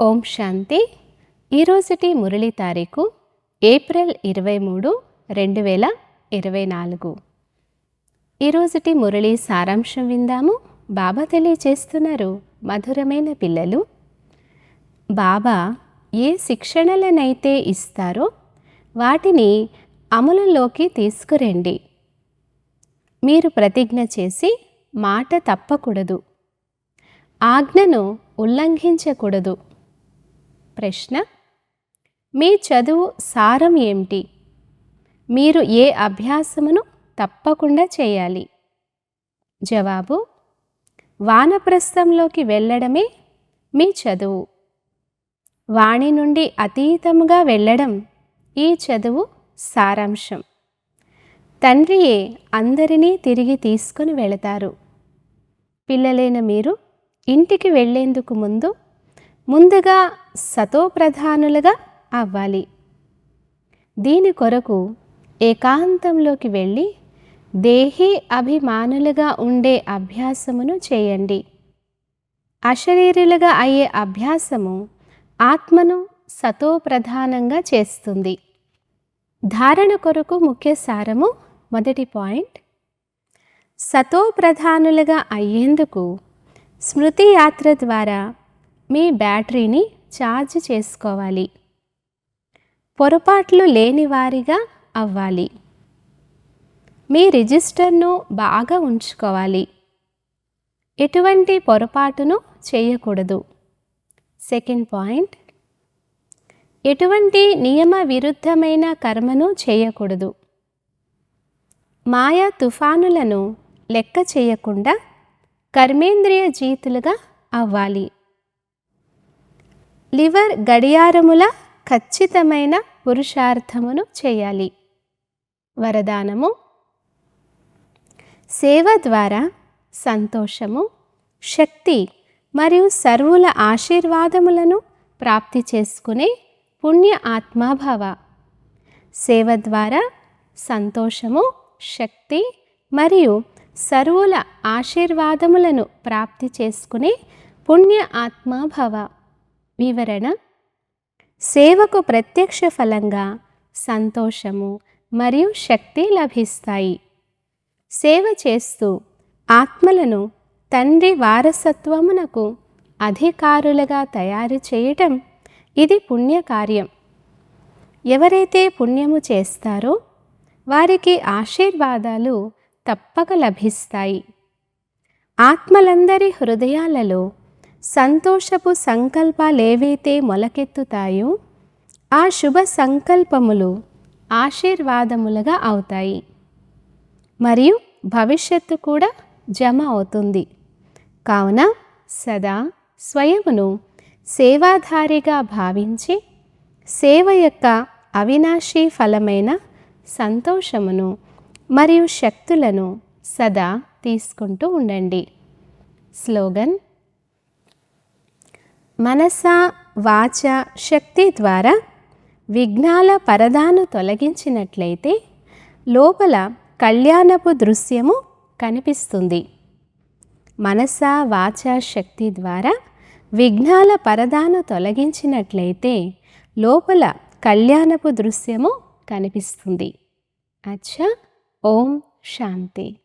ఓం శాంతి. ఈరోజుటి మురళి తారీఖు ఏప్రిల్ ఇరవై మూడు రెండు వేల ఇరవై నాలుగు. ఈరోజుటి మురళి సారాంశం విందాము. బాబా తెలియచేస్తున్నారు మధురమైన పిల్లలు. బాబా ఏ శిక్షణలనైతే ఇస్తారో వాటిని అమలులోకి తీసుకురండి. మీరు ప్రతిజ్ఞ చేసి మాట తప్పకూడదు. ఆజ్ఞను ఉల్లంఘించకూడదు. ప్రశ్న మీ చదువు సారం ఏమిటి? మీరు ఏ అభ్యాసమును తప్పకుండా చేయాలి? జవాబు వానప్రస్థంలోకి వెళ్ళడమే మీ చదువు. వాణి నుండి అతీతముగా వెళ్ళడం ఈ చదువు సారాంశం. తండ్రియే అందరినీ తిరిగి తీసుకొని వెళతారు. పిల్లలైన మీరు ఇంటికి వెళ్ళేందుకు ముందు ముందుగా సతోప్రధానులుగా అవ్వాలి. దీని కొరకు ఏకాంతంలోకి వెళ్ళి దేహీ అభిమానులుగా ఉండే అభ్యాసమును చేయండి. అశరీరులుగా అయ్యే అభ్యాసము ఆత్మను సతోప్రధానంగా చేస్తుంది. ధారణ కొరకు ముఖ్య సారము మొదటి పాయింట్. సతోప్రధానులుగా అయ్యేందుకు స్మృతి యాత్ర ద్వారా మీ బ్యాటరీని ఛార్జ్ చేసుకోవాలి. పొరపాట్లు లేని వారిగా అవ్వాలి. మీ రిజిస్టర్ను బాగా ఉంచుకోవాలి. ఎటువంటి పొరపాటును చేయకూడదు. సెకండ్ పాయింట్ ఎటువంటి నియమ విరుద్ధమైన కర్మను చేయకూడదు. మాయా తుఫానులను లెక్క చేయకుండా కర్మేంద్రియ జీతులుగా అవ్వాలి. లివర్ గడియారముల ఖచ్చితమైన పురుషార్థమును చేయాలి. వరదానము. సేవ ద్వారా సంతోషము శక్తి మరియు సర్వుల ఆశీర్వాదములను ప్రాప్తి చేసుకునే పుణ్య ఆత్మాభావ. సేవ ద్వారా సంతోషము శక్తి మరియు సర్వుల ఆశీర్వాదములను ప్రాప్తి చేసుకునే పుణ్య ఆత్మాభవ. వివరణ. సేవకు ప్రత్యక్ష ఫలంగా సంతోషము మరియు శక్తి లభిస్తాయి. సేవ చేస్తూ ఆత్మలను తండ్రి వారసత్వమునకు అధికారులుగా తయారు చేయటం ఇది పుణ్యకార్యం. ఎవరైతే పుణ్యము చేస్తారో వారికి ఆశీర్వాదాలు తప్పక లభిస్తాయి. ఆత్మలందరి హృదయాలలో సంతోషపు సంకల్పాలేవైతే మొలకెత్తుతాయో ఆ శుభ సంకల్పములు ఆశీర్వాదములుగా అవుతాయి. మరియు భవిష్యత్తు కూడా జమ అవుతుంది. కావున సదా స్వయమును సేవాధారిగా భావించి సేవ యొక్క అవినాశీ ఫలమైన సంతోషమును మరియు శక్తులను సదా తీసుకుంటూ ఉండండి. స్లోగన్ మనస వాచ శక్తి ద్వారా విఘ్నాల పరదాను తొలగించినట్లయితే లోపల కళ్యాణపు దృశ్యము కనిపిస్తుంది. మనస వాచ శక్తి ద్వారా విఘ్నాల పరదాను తొలగించినట్లయితే లోపల కళ్యాణపు దృశ్యము కనిపిస్తుంది. అచ్చా ఓం శాంతి.